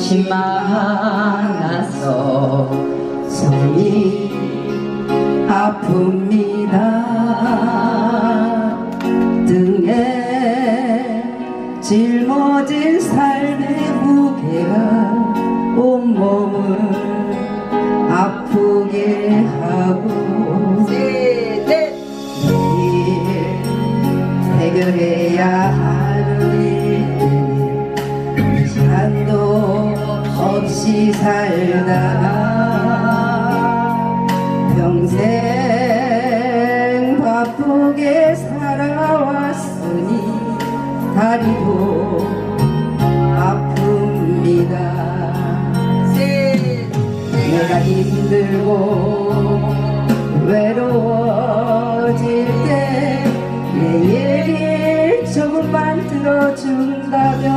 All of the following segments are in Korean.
것이 많아서 손이 아픕니다 없이 살다가 평생 바쁘게 살아왔으니 다리도 아픕니다. 셋, 내가 힘들고 외로워질 때 내 얘기를 조금만 들어준다면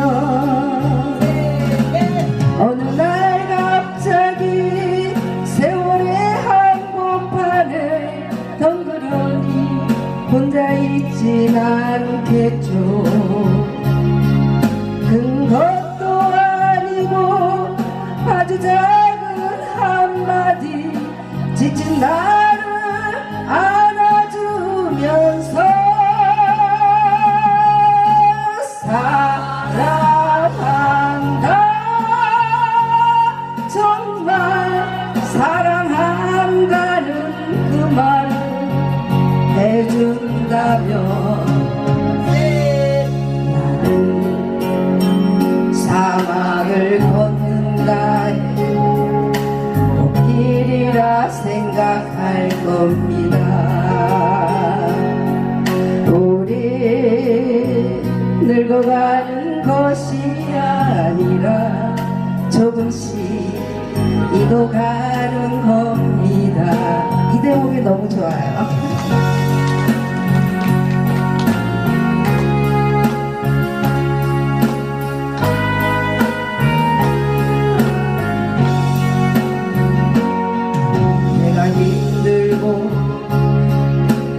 사랑한다. 정말 사랑한다는 그 말을 해준다면 나는 사막을 걷 조금씩 익어가는 겁니다. 이 대목이 너무 좋아요.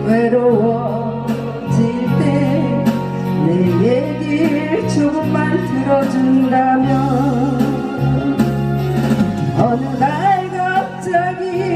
외로워질 때 내 얘기를 조금만 들어준다면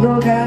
익어